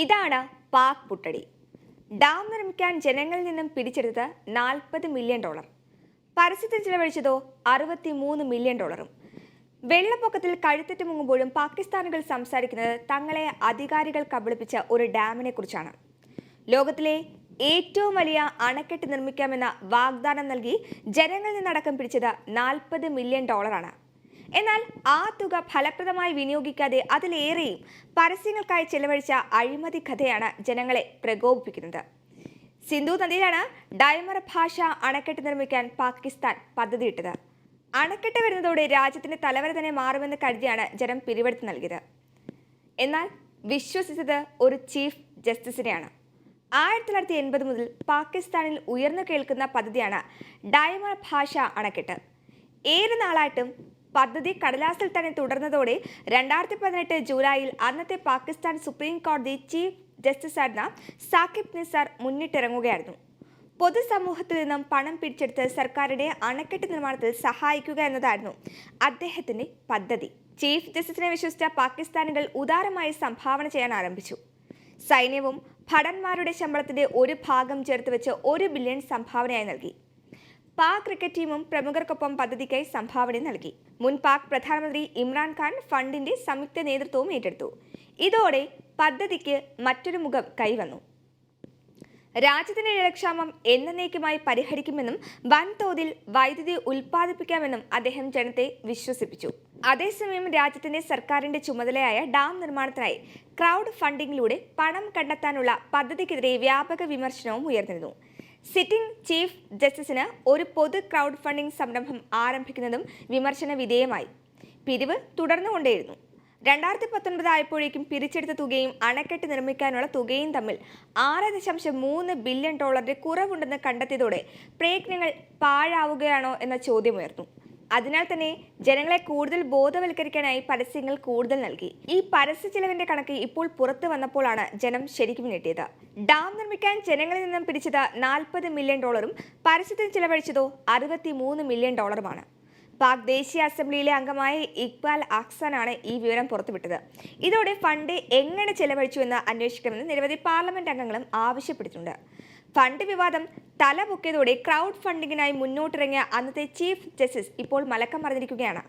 ഇതാണ് പാക് പുട്ടടി. ഡാം നിർമ്മിക്കാൻ ജനങ്ങളിൽ നിന്നും പിടിച്ചെടുത്തത് നാൽപ്പത് മില്യൺ ഡോളർ. പരസ്യത്തിൽ ചിലവഴിച്ചതോ അറുപത്തിമൂന്ന് മില്യൺ ഡോളറും. വെള്ളപ്പൊക്കത്തിൽ കഴുത്തറ്റ് മുങ്ങുമ്പോഴും പാകിസ്ഥാനുകൾ സംസാരിക്കുന്നത് തങ്ങളെ അധികാരികൾ കബളിപ്പിച്ച ഒരു ഡാമിനെ കുറിച്ചാണ്. ലോകത്തിലെ ഏറ്റവും വലിയ അണക്കെട്ട് നിർമ്മിക്കാമെന്ന വാഗ്ദാനം നൽകി ജനങ്ങളിൽ നിന്നടക്കം പിടിച്ചത് നാൽപ്പത് മില്യൺ ഡോളറാണ്. എന്നാൽ ആ തുക ഫലപ്രദമായി വിനിയോഗിക്കാതെ അതിലേറെയും പരസ്യങ്ങൾക്കായി ചെലവഴിച്ച അഴിമതി കഥയാണ് ജനങ്ങളെ പ്രകോപിപ്പിക്കുന്നത്. സിന്ധു നദിയിലാണ് ഡയമർ ഭാഷ അണക്കെട്ട് നിർമ്മിക്കാൻ പാകിസ്ഥാൻ പദ്ധതിയിട്ടത്. അണക്കെട്ട് വരുന്നതോടെ രാജ്യത്തിന്റെ തലവര തന്നെ മാറുമെന്ന് കരുതിയാണ് ജനം പിരിവെടുത്ത് നൽകിയത്. എന്നാൽ വിശ്വസിച്ചത് ഒരു ചീഫ് ജസ്റ്റിസിനെയാണ്. ആയിരത്തി തൊള്ളായിരത്തി എൺപത് മുതൽ പാകിസ്ഥാനിൽ ഉയർന്നു കേൾക്കുന്ന പദ്ധതിയാണ് ഡൈമർ ഭാഷ അണക്കെട്ട്. ഏറെ നാളായിട്ടും പദ്ധതി കടലാസിൽ തന്നെ തുടർന്നതോടെ രണ്ടായിരത്തി പതിനെട്ട് ജൂലൈയിൽ അന്നത്തെ പാകിസ്ഥാൻ സുപ്രീം കോടതി ചീഫ് ജസ്റ്റിസായിരുന്ന സാക്കിബ് നിസാർ മുന്നിട്ടിറങ്ങുകയായിരുന്നു. പൊതുസമൂഹത്തിൽ നിന്നും പണം പിടിച്ചെടുത്ത് സർക്കാരിന്റെ അണക്കെട്ട് നിർമ്മാണത്തിൽ സഹായിക്കുക എന്നതായിരുന്നു അദ്ദേഹത്തിന്റെ പദ്ധതി. ചീഫ് ജസ്റ്റിസിനെ വിശ്വസിച്ച പാകിസ്ഥാനികൾ ഉദാരമായി സംഭാവന ചെയ്യാൻ ആരംഭിച്ചു. സൈന്യവും ഭടന്മാരുടെ ശമ്പളത്തിന്റെ ഒരു ഭാഗം ചേർത്ത് വെച്ച് ഒരു ബില്യൺ സംഭാവനയായി നൽകി. പാക് ക്രിക്കറ്റ് ടീമും പ്രമുഖർക്കൊപ്പം പദ്ധതിക്കായി സംഭാവന നൽകി. മുൻ പാക് പ്രധാനമന്ത്രി ഇമ്രാൻഖാൻ ഫണ്ടിന്റെ സംയുക്ത നേതൃത്വവും ഏറ്റെടുത്തു. ഇതോടെ പദ്ധതിക്ക് മറ്റൊരു മുഖം കൈവന്നു. രാജ്യത്തിന്റെ ജലക്ഷാമം എന്നേക്കുമായി പരിഹരിക്കുമെന്നും വൻതോതിൽ വൈദ്യുതി ഉൽപ്പാദിപ്പിക്കാമെന്നും അദ്ദേഹം ജനത്തെ വിശ്വസിപ്പിച്ചു. അതേസമയം രാജ്യത്തിന്റെ സർക്കാരിന്റെ ചുമതലയായ ഡാം നിർമ്മാണത്തിനായി ക്രൗഡ് ഫണ്ടിങ്ങിലൂടെ പണം കണ്ടെത്താനുള്ള പദ്ധതിക്കെതിരെ വ്യാപക വിമർശനവും ഉയർന്നിരുന്നു. സിറ്റിംഗ് ചീഫ് ജസ്റ്റിസിന് ഒരു പൊതു ക്രൗഡ് ഫണ്ടിംഗ് സംരംഭം ആരംഭിക്കുന്നതും വിമർശന വിധേയമായി. പിരിവ് തുടർന്നുകൊണ്ടേയിരുന്നു. രണ്ടായിരത്തി പത്തൊൻപത് ആയപ്പോഴേക്കും പിരിച്ചെടുത്ത തുകയും അണക്കെട്ട് നിർമ്മിക്കാനുള്ള തുകയും തമ്മിൽ ആറ് ദശാംശം മൂന്ന് ബില്യൺ ഡോളറിന്റെ കുറവുണ്ടെന്ന് കണ്ടെത്തിയതോടെ പ്രയത്നങ്ങൾ പാഴാവുകയാണോ എന്ന ചോദ്യമുയർന്നു അതിനാൽ തന്നെ ജനങ്ങളെ കൂടുതൽ ബോധവൽക്കരിക്കാനായി പരസ്യങ്ങൾ കൂടുതൽ നൽകി. ഈ പരസ്യ ചെലവിന്റെ കണക്ക് ഇപ്പോൾ പുറത്തു വന്നപ്പോഴാണ് ജനം ശരിക്കും ഞെട്ടിയത്. ഡാം നിർമ്മിക്കാൻ ജനങ്ങളിൽ നിന്നും പിടിച്ചത് നാൽപ്പത് മില്യൺ ഡോളറും പരസ്യത്തിന് ചിലവഴിച്ചതോ അറുപത്തിമൂന്ന് മില്യൺ ഡോളറുമാണ്. പാക് ദേശീയ അസംബ്ലിയിലെ അംഗമായ ഇക്ബാൽ അഹ്സാനാണ് ഈ വിവരം പുറത്തുവിട്ടത്. ഇതോടെ ഫണ്ട് എങ്ങനെ ചെലവഴിച്ചു എന്ന് അന്വേഷിക്കണമെന്ന് നിരവധി പാർലമെന്റ് അംഗങ്ങളും ആവശ്യപ്പെട്ടിട്ടുണ്ട്. ഫണ്ട് വിവാദം തലപൊക്കിയതോടെ ക്രൗഡ് ഫണ്ടിങ്ങിനായി മുന്നോട്ടിറങ്ങിയ അന്നത്തെ ചീഫ് ജസ്റ്റിസ് ഇപ്പോൾ മലക്കം മറിഞ്ഞിരിക്കുകയാണ്.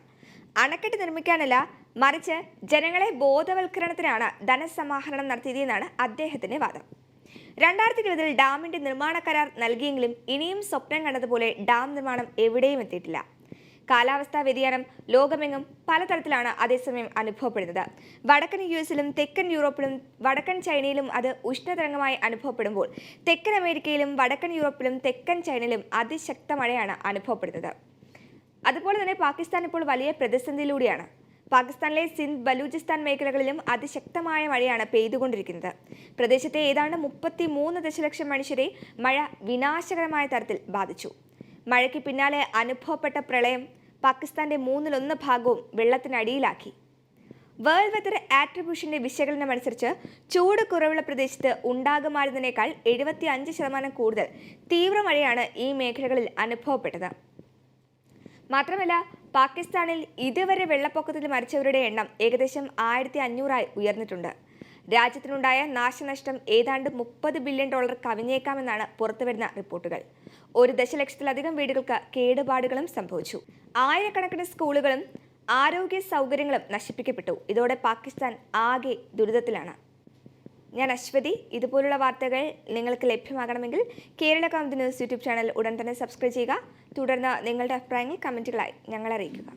അണക്കെട്ട് നിർമ്മിക്കാനല്ല മറിച്ച് ജനങ്ങളെ ബോധവൽക്കരണത്തിനാണ് ധനസമാഹരണം നടത്തിയതെന്നാണ് അദ്ദേഹത്തിന്റെ വാദം. രണ്ടായിരത്തി ഇരുപതിൽ ഡാമിന്റെ നിർമ്മാണ കരാർ നൽകിയെങ്കിലും ഇനിയും സ്വപ്നം കണ്ടതുപോലെ ഡാം നിർമ്മാണം എവിടെയും എത്തിയിട്ടില്ല. കാലാവസ്ഥാ വ്യതിയാനം ലോകമെങ്ങും പലതരത്തിലാണ് അതേസമയം അനുഭവപ്പെടുന്നത്. വടക്കൻ യു എസിലും തെക്കൻ യൂറോപ്പിലും വടക്കൻ ചൈനയിലും അത് ഉഷ്ണതരംഗമായി അനുഭവപ്പെടുമ്പോൾ തെക്കൻ അമേരിക്കയിലും വടക്കൻ യൂറോപ്പിലും തെക്കൻ ചൈനയിലും അതിശക്ത മഴയാണ് അനുഭവപ്പെടുന്നത്. അതുപോലെ തന്നെ പാകിസ്ഥാൻ ഇപ്പോൾ വലിയ പ്രതിസന്ധിയിലൂടെയാണ്. പാകിസ്ഥാനിലെ സിന്ധ് ബലൂചിസ്ഥാൻ മേഖലകളിലും അതിശക്തമായ മഴയാണ് പെയ്തുകൊണ്ടിരിക്കുന്നത്. പ്രദേശത്തെ ഏതാണ്ട് മുപ്പത്തി മൂന്ന് ദശലക്ഷം മനുഷ്യരെ മഴ വിനാശകരമായ തരത്തിൽ ബാധിച്ചു. മഴയ്ക്ക് പിന്നാലെ അനുഭവപ്പെട്ട പ്രളയം പാകിസ്ഥാന്റെ മൂന്നിലൊന്ന് ഭാഗവും വെള്ളത്തിനടിയിലാക്കി വേൾഡ് വെതർ ആട്രിബ്യൂഷന്റെ വിശകലനം അനുസരിച്ച് ചൂട് കുറവുള്ള പ്രദേശത്ത് ഉണ്ടാകുമായിരുന്നതിനേക്കാൾ എഴുപത്തി അഞ്ച് ശതമാനം കൂടുതൽ തീവ്രമഴയാണ് ഈ മേഖലകളിൽ അനുഭവപ്പെട്ടത്. മാത്രമല്ല പാകിസ്ഥാനിൽ ഇതുവരെ വെള്ളപ്പൊക്കത്തിൽ മരിച്ചവരുടെ എണ്ണം ഏകദേശം ആയിരത്തി അഞ്ഞൂറായി ഉയർന്നിട്ടുണ്ട്. രാജ്യത്തിനുണ്ടായ നാശനഷ്ടം ഏതാണ്ട് മുപ്പത് ബില്യൺ ഡോളർ കവിഞ്ഞേക്കാമെന്നാണ് പുറത്തുവരുന്ന റിപ്പോർട്ടുകൾ. ഒരു ദശലക്ഷത്തിലധികം വീടുകൾക്ക് കേടുപാടുകളും സംഭവിച്ചു. ആയിരക്കണക്കിന് സ്കൂളുകളും ആരോഗ്യ സൗകര്യങ്ങളും നശിപ്പിക്കപ്പെട്ടു. ഇതോടെ പാകിസ്ഥാൻ ആകെ ദുരിതത്തിലാണ്. ഞാൻ അശ്വതി. ഇതുപോലുള്ള വാർത്തകൾ നിങ്ങൾക്ക് ലഭ്യമാകണമെങ്കിൽ Kerala Kaumudi news YouTube channel ഉടൻ തന്നെ സബ്സ്ക്രൈബ് ചെയ്യുക. തുടർന്ന് നിങ്ങളുടെ അഭിപ്രായങ്ങൾ കമന്റുകളായി ഞങ്ങളെ അറിയിക്കുക.